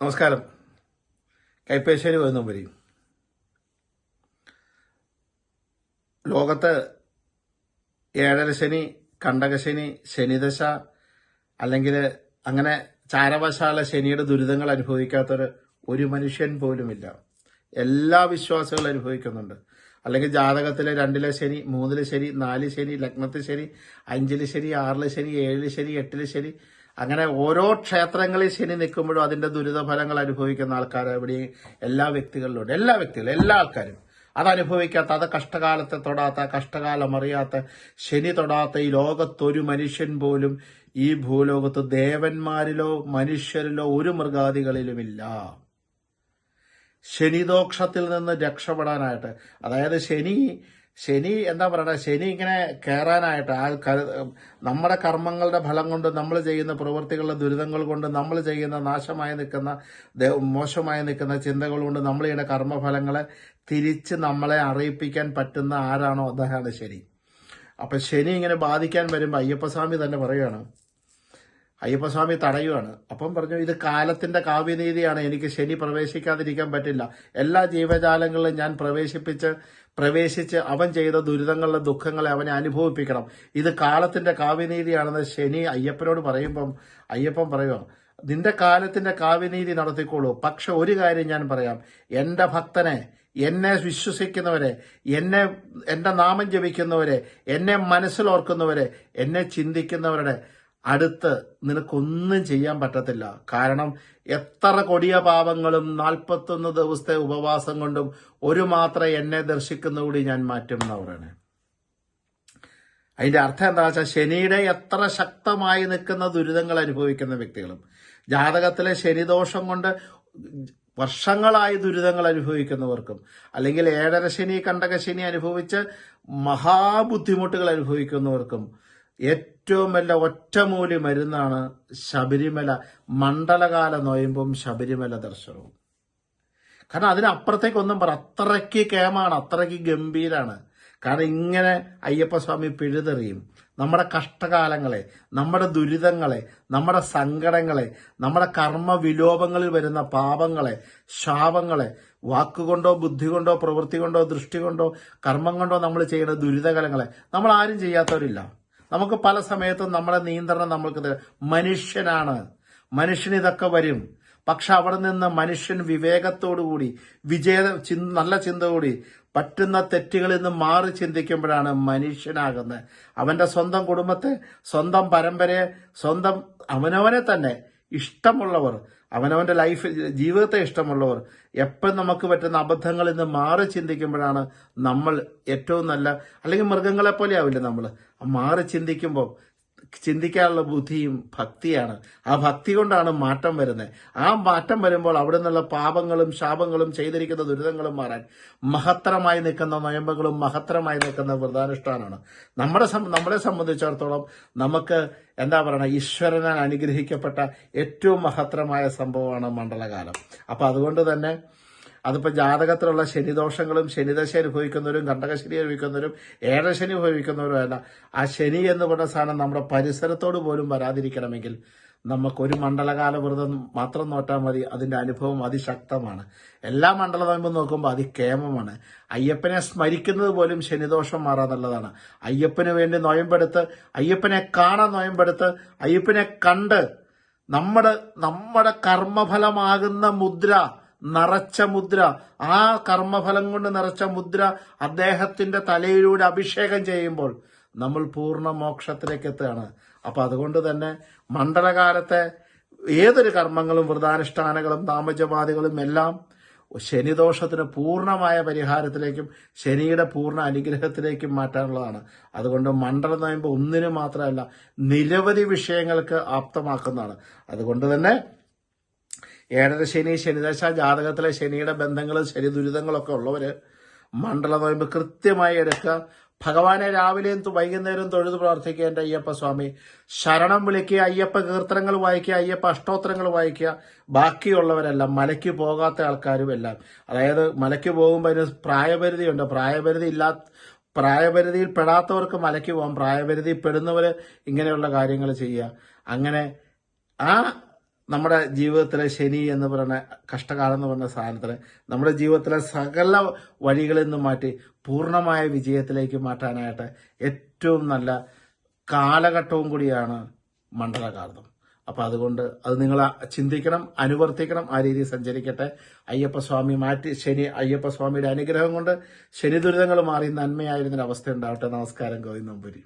നമസ്കാരം. കൈപ്പേശ്ശേരി വരുന്ന വരി ലോകത്ത് ഏഴര ശനി കണ്ടകശനി ശനിദശ അല്ലെങ്കിൽ അങ്ങനെ ചാരവശാല ശനിയുടെ ദുരിതങ്ങൾ അനുഭവിക്കാത്തൊരു ഒരു മനുഷ്യൻ പോലുമില്ല. എല്ലാ വിശ്വാസികളും അനുഭവിക്കുന്നുണ്ട്. അല്ലെങ്കിൽ ജാതകത്തിലെ രണ്ടിലെ ശനി മൂന്നിലെ ശനി നാല് ശനി ലഗ്നത്തിൽ ശനി അഞ്ചിൽ ശനി ആറിൽ ശനി ഏഴിൽ ശനി എട്ടിൽ ശനി അങ്ങനെ ഓരോ ക്ഷേത്രങ്ങളിൽ ശനി നിൽക്കുമ്പോഴും അതിന്റെ ദുരിതഫലങ്ങൾ അനുഭവിക്കുന്ന ആൾക്കാർ എവിടെ എല്ലാ വ്യക്തികളിലൂടെ എല്ലാ വ്യക്തികളും എല്ലാ ആൾക്കാരും. അത് അനുഭവിക്കാത്ത അത് കഷ്ടകാലത്തെ തൊടാത്ത കഷ്ടകാലം അറിയാത്ത ശനി തൊടാത്ത ഈ ലോകത്തൊരു മനുഷ്യൻ പോലും ഈ ഭൂലോകത്ത് ദേവന്മാരിലോ മനുഷ്യരിലോ ഒരു മൃഗാദികളിലുമില്ല. ശനിദോക്ഷത്തിൽ നിന്ന് രക്ഷപ്പെടാനായിട്ട്. അതായത് ശനി ശനി എന്താ പറയുക ശനി ഇങ്ങനെ കയറാനായിട്ട് ആ നമ്മുടെ കർമ്മങ്ങളുടെ ഫലം കൊണ്ട് നമ്മൾ ചെയ്യുന്ന പ്രവൃത്തികളുടെ ദുരിതങ്ങൾ കൊണ്ട് നമ്മൾ ചെയ്യുന്ന നാശമായി നിൽക്കുന്ന മോശമായി നിൽക്കുന്ന ചിന്തകൾ കൊണ്ട് ചെയ്യുന്ന കർമ്മഫലങ്ങളെ തിരിച്ച് നമ്മളെ അറിയിപ്പിക്കാൻ പറ്റുന്ന ആരാണോ അദ്ദേഹമാണ് ശനി. അപ്പൊ ശനി ഇങ്ങനെ ബാധിക്കാൻ വരുമ്പോൾ അയ്യപ്പസ്വാമി തന്നെ പറയുകയാണ് അയ്യപ്പസ്വാമി തടയുവാണ്. അപ്പം പറഞ്ഞു ഇത് കാലത്തിന്റെ കാവ്യനീതിയാണ്. എനിക്ക് ശനി പ്രവേശിക്കാതിരിക്കാൻ പറ്റില്ല. എല്ലാ ജീവജാലങ്ങളിലും ഞാൻ പ്രവേശിപ്പിച്ച് പ്രവേശിച്ച് അവൻ ചെയ്ത ദുരിതങ്ങളുടെ ദുഃഖങ്ങളെ അവനെ അനുഭവിപ്പിക്കണം. ഇത് കാലത്തിന്റെ കാവ്യനീതിയാണെന്ന് ശനി അയ്യപ്പനോട് പറയുമ്പം അയ്യപ്പൻ പറയുക നിന്റെ കാലത്തിന്റെ കാവ്യനീതി നടത്തിക്കോളൂ. പക്ഷെ ഒരു കാര്യം ഞാൻ പറയാം. എന്റെ ഭക്തനെ എന്നെ വിശ്വസിക്കുന്നവരെ എന്നെ എന്റെ നാമം ജപിക്കുന്നവരെ എന്നെ മനസ്സിലോർക്കുന്നവരെ എന്നെ ചിന്തിക്കുന്നവരുടെ അടുത്ത് നിനക്കൊന്നും ചെയ്യാൻ പറ്റത്തില്ല. കാരണം എത്ര കൊടിയ പാപങ്ങളും നാൽപ്പത്തൊന്ന് ദിവസത്തെ ഉപവാസം കൊണ്ടും ഒരു മാത്രം എന്നെ ദർശിക്കുന്ന കൂടി ഞാൻ മാറ്റും എന്നാ അതിന്റെ അർത്ഥം എന്താ വെച്ചാൽ ശനിയുടെ എത്ര ശക്തമായി നിൽക്കുന്ന ദുരിതങ്ങൾ അനുഭവിക്കുന്ന വ്യക്തികളും ജാതകത്തിലെ ശനിദോഷം കൊണ്ട് വർഷങ്ങളായി ദുരിതങ്ങൾ അനുഭവിക്കുന്നവർക്കും അല്ലെങ്കിൽ ഏഴര ശനി കണ്ടക ശനി അനുഭവിച്ച് മഹാബുദ്ധിമുട്ടുകൾ അനുഭവിക്കുന്നവർക്കും ഏറ്റവും വലിയ ഒറ്റമൂലി മരുന്നാണ് ശബരിമല മണ്ഡലകാല നോയമ്പും ശബരിമല ദർശനവും. കാരണം അതിനപ്പുറത്തേക്കൊന്നും പറ അത്രയ്ക്ക് കേമാണ് അത്രയ്ക്ക് ഗംഭീരാണ്. കാരണം ഇങ്ങനെ അയ്യപ്പസ്വാമി പിഴുതെറിയും. നമ്മുടെ കഷ്ടകാലങ്ങളെ നമ്മുടെ ദുരിതങ്ങളെ നമ്മുടെ സങ്കടങ്ങളെ നമ്മുടെ കർമ്മ വിലോപങ്ങളിൽ വരുന്ന പാപങ്ങളെ ശാപങ്ങളെ വാക്കുകൊണ്ടോ ബുദ്ധി കൊണ്ടോ പ്രവൃത്തി കൊണ്ടോ ദൃഷ്ടി കൊണ്ടോ കർമ്മം കൊണ്ടോ നമ്മൾ ചെയ്യുന്ന ദുരിതകലങ്ങളെ നമ്മൾ ആരും ചെയ്യാത്തവരില്ല. നമുക്ക് പല സമയത്തും നമ്മളെ നിയന്ത്രണം നമ്മൾക്ക് മനുഷ്യനാണ്. മനുഷ്യന് ഇതൊക്കെ വരും. പക്ഷെ അവിടെ നിന്ന് മനുഷ്യൻ വിവേകത്തോടുകൂടി വിജയ നല്ല ചിന്തയോടി പറ്റുന്ന തെറ്റുകളിൽ നിന്ന് മാറി ചിന്തിക്കുമ്പോഴാണ് മനുഷ്യനാകുന്നത്. അവന്റെ സ്വന്തം കുടുംബത്തെ സ്വന്തം പരമ്പരയെ സ്വന്തം അവനവനെ തന്നെ ഇഷ്ടമുള്ളവർ അവനവന്റെ ലൈഫ് ജീവിതത്തെ ഇഷ്ടമുള്ളവർ എപ്പം നമുക്ക് പറ്റുന്ന അബദ്ധങ്ങളിൽ നിന്ന് മാറി ചിന്തിക്കുമ്പോഴാണ് നമ്മൾ ഏറ്റവും നല്ല അല്ലെങ്കിൽ മൃഗങ്ങളെ പോലെ ആവില്ല നമ്മൾ. മാറി ചിന്തിക്കുമ്പോൾ ചിന്തിക്കാനുള്ള ബുദ്ധിയും ഭക്തിയാണ്. ആ ഭക്തി കൊണ്ടാണ് മാറ്റം വരുന്നത്. ആ മാറ്റം വരുമ്പോൾ അവിടെ നിന്നുള്ള പാപങ്ങളും ശാപങ്ങളും ചെയ്തിരിക്കുന്ന ദുരിതങ്ങളും മാറാൻ മഹത്തരമായി നിൽക്കുന്ന നൊയമ്പകളും മഹത്തരമായി നിൽക്കുന്ന വ്രതാനുഷ്ഠാനമാണ്. നമ്മുടെ നമ്മളെ സംബന്ധിച്ചിടത്തോളം നമുക്ക് എന്താ പറയുക ഈശ്വരനാൽ അനുഗ്രഹിക്കപ്പെട്ട ഏറ്റവും മഹത്തരമായ സംഭവമാണ് മണ്ഡലകാലം. അപ്പൊ അതുകൊണ്ട് തന്നെ അതിപ്പോ ജാതകത്തിലുള്ള ശനിദോഷങ്ങളും ശനിദശ അനുഭവിക്കുന്നവരും കണ്ടകശനി അനുഭവിക്കുന്നവരും ഏഴശനി അനുഭവിക്കുന്നവരും അല്ല. ആ ശനി എന്ന് പറഞ്ഞ സാധനം നമ്മുടെ പരിസരത്തോട് പോലും വരാതിരിക്കണമെങ്കിൽ നമുക്കൊരു മണ്ഡലകാല വ്രതം മാത്രം നോട്ടാൽ മതി. അതിന്റെ അനുഭവം അതിശക്തമാണ്. എല്ലാ മണ്ഡല നോയമ്പും നോക്കുമ്പോൾ അതികേമമാണ് അയ്യപ്പനെ സ്മരിക്കുന്നത് പോലും ശനിദോഷം മാറാന്നുള്ളതാണ് അയ്യപ്പന് വേണ്ടി നോയമ്പെടുത്ത് അയ്യപ്പനെ കാണാൻ നോയമ്പെടുത്ത് അയ്യപ്പനെ കണ്ട് നമ്മുടെ നമ്മുടെ കർമ്മഫലമാകുന്ന മുദ്ര നിറച്ച മുദ്ര. ആ കർമ്മഫലം കൊണ്ട് നിറച്ച മുദ്ര അദ്ദേഹത്തിന്റെ തലയിലൂടെ അഭിഷേകം ചെയ്യുമ്പോൾ നമ്മൾ പൂർണ മോക്ഷത്തിലേക്ക് എത്തുകയാണ്. അപ്പൊ അതുകൊണ്ട് തന്നെ മണ്ഡലകാലത്തെ ഏതൊരു കർമ്മങ്ങളും വ്രതാനുഷ്ഠാനങ്ങളും താമജപാദികളും എല്ലാം ശനിദോഷത്തിന് പൂർണമായ പരിഹാരത്തിലേക്കും ശനിയുടെ പൂർണ അനുഗ്രഹത്തിലേക്കും മാറ്റാനുള്ളതാണ്. അതുകൊണ്ട് മണ്ഡല നോയമ്പ് ഒന്നിനു മാത്രമല്ല നിരവധി വിഷയങ്ങൾക്ക് ആപ്തമാക്കുന്നതാണ്. അതുകൊണ്ട് തന്നെ ഏഴര ശനി ശനിദശ ജാതകത്തിലെ ശനിയുടെ ബന്ധങ്ങളും ശനി ദുരിതങ്ങളൊക്കെ ഉള്ളവര് മണ്ഡല നോയമ്പ് കൃത്യമായി എടുക്കുക. ഭഗവാനെ രാവിലെയും വൈകുന്നേരവും തൊഴുത് പ്രാർത്ഥിക്കുക എന്റെ അയ്യപ്പ സ്വാമി. ശരണം വിളിക്കുക അയ്യപ്പ കീർത്തനങ്ങൾ വായിക്കുക അയ്യപ്പ അഷ്ടോത്തരങ്ങൾ വായിക്കുക. ബാക്കിയുള്ളവരെല്ലാം മലയ്ക്ക് പോകാത്ത ആൾക്കാരും എല്ലാം. അതായത് മലയ്ക്ക് പോകുമ്പോൾ അതിന് പ്രായപരിധിയുണ്ട്. പ്രായപരിധി ഇല്ലാ പ്രായപരിധിയിൽ പെടാത്തവർക്ക് മലയ്ക്ക് പോകാം. പ്രായപരിധി പെടുന്നവര് ഇങ്ങനെയുള്ള കാര്യങ്ങൾ ചെയ്യുക. അങ്ങനെ ആ നമ്മുടെ ജീവിതത്തിലെ ശനി എന്ന് പറയുന്ന കഷ്ടകാലം എന്ന് പറയുന്ന സാധനത്തിന് നമ്മുടെ ജീവിതത്തിലെ സകല വഴികളിൽ നിന്നും മാറ്റി പൂർണമായ വിജയത്തിലേക്ക് മാറ്റാനായിട്ട് ഏറ്റവും നല്ല കാലഘട്ടവും കൂടിയാണ് മണ്ഡലകാലം അപ്പം അതുകൊണ്ട് അത് നിങ്ങൾ ചിന്തിക്കണം അനുവർത്തിക്കണം ആ രീതിയിൽ സഞ്ചരിക്കട്ടെ. അയ്യപ്പസ്വാമി മാറ്റി ശനി അയ്യപ്പസ്വാമിയുടെ അനുഗ്രഹം കൊണ്ട് ശനി ദുരിതങ്ങൾ മാറി നന്മയായിരുന്നൊരവസ്ഥ ഉണ്ടാവട്ടെ. നമസ്കാരം ഗോവിന്ദമ്പുരി